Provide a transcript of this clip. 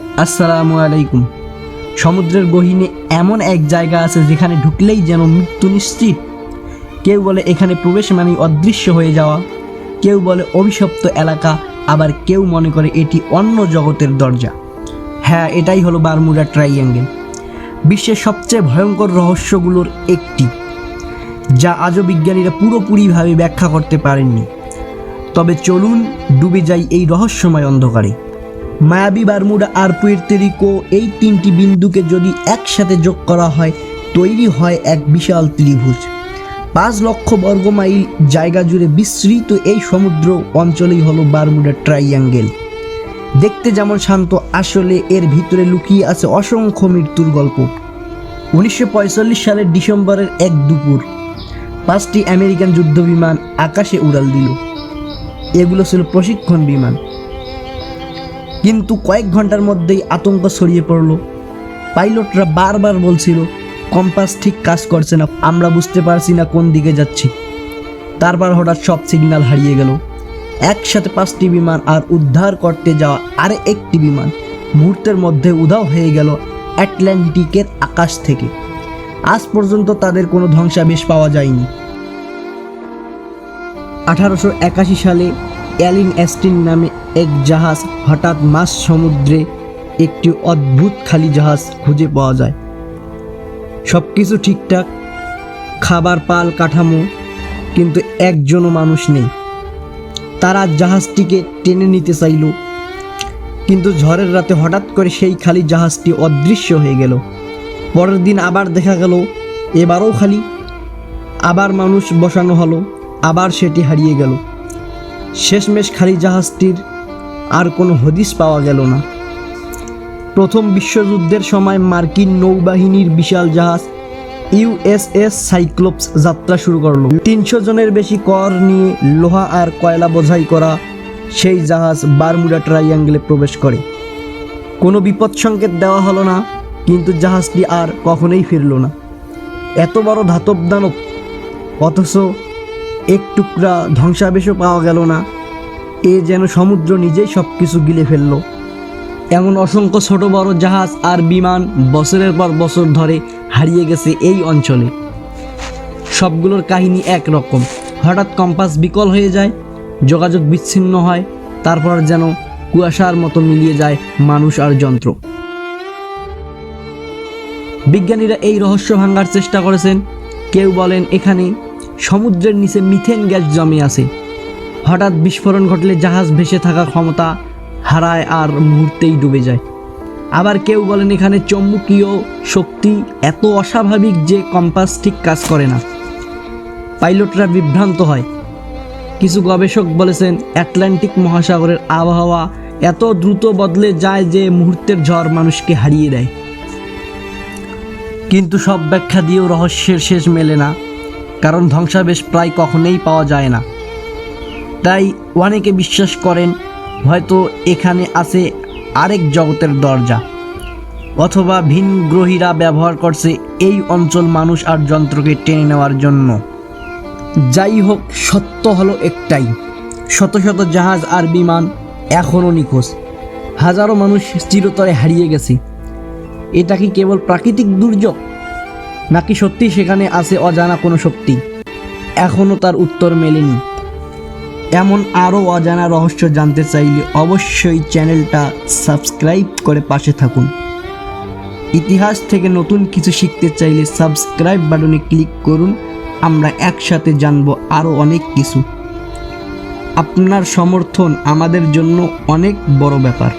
আসসালামু আলাইকুম। সমুদ্রের গহীনে এমন এক জায়গা আছে যেখানে ঢুকলেই যেন মৃত্যু নিশ্চিত। কেউ বলে এখানে প্রবেশ মানেই অদৃশ্য হয়ে যাওয়া। কেউ বলে অভিশপ্ত এলাকা, আবার কেউ মনে করে এটি অন্য জগতের দরজা। হ্যাঁ এটাই হলো বারমুডা ট্রাইঅ্যাঙ্গেল বিশ্বের সবচেয়ে ভয়ঙ্কর রহস্যগুলোর একটি, যা আজও বিজ্ঞানীরা পুরোপুরিভাবে ব্যাখ্যা করতে পারেননি। তবে চলুন ডুবে যাই এই রহস্যময় অন্ধকারে। মায়াবী বারমুডা আর পুয়ের্তেরিকো এই তিনটি বিন্দুকে যদি একসাথে যোগ করা হয়, তৈরি হয় এক বিশাল ত্রিভুজ। পাঁচ লক্ষ বর্গমাইল জায়গা জুড়ে বিস্তৃত এই সমুদ্র অঞ্চলেই হলো বারমুডা ট্রাইঅ্যাঙ্গেল দেখতে যেমন শান্ত, আসলে এর ভিতরে লুকিয়ে আছে অসংখ্য মৃত্যুর গল্প। উনিশশো পঁয়তাল্লিশ সালের ডিসেম্বরের এক দুপুর, পাঁচটি আমেরিকান যুদ্ধবিমান আকাশে উড়াল দিল। এগুলো ছিল প্রশিক্ষণ বিমান। কিন্তু কয়েক ঘণ্টার মধ্যেই আতঙ্ক ছড়িয়ে পড়ল। পাইলটরা বারবার বলছিল, কম্পাস ঠিক কাজ করছে না, আমরা বুঝতে পারছি না কোন দিকে যাচ্ছি। তারপর হঠাৎ সব সিগন্যাল হারিয়ে গেল। একসাথে পাঁচটি বিমান আর উদ্ধার করতে যাওয়া আর একটি বিমান মুহূর্তের মধ্যে উধাও হয়ে গেল অ্যাটলান্টিকের আকাশ থেকে। আজ পর্যন্ত তাদের কোনো ধ্বংসাবেশ পাওয়া যায়নি। আঠারোশো একাশি সালে অ্যালিন অ্যাস্টিন নামে এক জাহাজ হঠাৎ মাছ সমুদ্রে একটি অদ্ভুত খালি জাহাজ খুঁজে পাওয়া যায়। সব কিছু ঠিকঠাক, খাবার পাল কাঠামো, কিন্তু একজনও মানুষ নেই। তারা জাহাজটিকে টেনে নিতে চাইল, কিন্তু ঝড়ের রাতে হঠাৎ করে সেই খালি জাহাজটি অদৃশ্য হয়ে গেল। পরের দিন আবার দেখা গেল, এবারও খালি। আবার মানুষ বসানো হলো, আবার সেটি হারিয়ে গেল। শেষমেশ খালি জাহাজটির আর কোনো হদিস পাওয়া গেল না। প্রথম বিশ্বযুদ্ধের সময় মার্কিন নৌবাহিনীর বিশাল জাহাজ ইউএসএস সাইক্লোপস যাত্রা শুরু করল। তিনশো জনের বেশি কর নিয়ে লোহা আর কয়লা বোঝাই করা সেই জাহাজ বারমুডা ট্রাইঅ্যাঙ্গেলে প্রবেশ করে। কোনো বিপদ সংকেত দেওয়া হলো না, কিন্তু জাহাজটি আর কখনোই ফিরল না। এত বড় ধাতব দানব, অথচ এক টুকরা ধ্বংসাবেশও পাওয়া গেল না। এ যেন সমুদ্র নিজেই সব কিছু গিলে ফেলল। এমন অসংখ্য ছোট বড় জাহাজ আর বিমান বছরের পর বছর ধরে হারিয়ে গেছে এই অঞ্চলে। সবগুলোর কাহিনী একরকম হঠাৎ কম্পাস বিকল হয়ে যায়, যোগাযোগ বিচ্ছিন্ন হয়, তারপর যেন কুয়াশার মতো মিলিয়ে যায় মানুষ আর যন্ত্র। বিজ্ঞানীরা এই রহস্য ভাঙার চেষ্টা করেছেন। কেউ বলেন এখানে সমুদ্রের নিচে মিথেন গ্যাস জমে আছে। হঠাৎ বিস্ফোরণ ঘটলে জাহাজ ভেসে থাকার ক্ষমতা হারায় আর মুহূর্তেই ডুবে যায়। আবার কেউ বলেন এখানে চৌম্বকীয় শক্তি এত অস্বাভাবিক যে কম্পাস ঠিক কাজ করে না। পাইলটরা বিভ্রান্ত হয়। কিছু গবেষক বলেছেন অ্যাটলান্টিক মহাসাগরের আবহাওয়া এত দ্রুত বদলে যায় যে মুহূর্তের ঝড় মানুষকে হারিয়ে দেয়। কিন্তু সব ব্যাখ্যা দিয়েও রহস্যের শেষ মেলে না। কারণ ধ্বংসাবেশ প্রায় কখনোই পাওয়া যায় না। তাই অনেকে বিশ্বাস করেন, হয়তো এখানে আছে আরেক জগতের দরজা। অথবা ভিন গ্রহীরা ব্যবহার করছে এই অঞ্চল মানুষ আর যন্ত্রকে টেনে নেওয়ার জন্য। যাই হোক, সত্য হলো একটাই। শত শত জাহাজ আর বিমান এখনও নিখোঁজ। হাজারো মানুষ চিরতরে হারিয়ে গেছে। এটা কি কেবল প্রাকৃতিক দুর্যোগ? নাকি সত্যি সেখানে আছে অজানা কোনো শক্তি? এখনও তার উত্তর মেলেনি। এমন আরও অজানা রহস্য জানতে চাইলে অবশ্যই চ্যানেলটা সাবস্ক্রাইব করে পাশে থাকুন। ইতিহাস থেকে নতুন কিছু শিখতে চাইলে সাবস্ক্রাইব বাটনে ক্লিক করুন। আমরা একসাথে জানব আরও অনেক কিছু। আপনার সমর্থন আমাদের জন্য অনেক বড় ব্যাপার।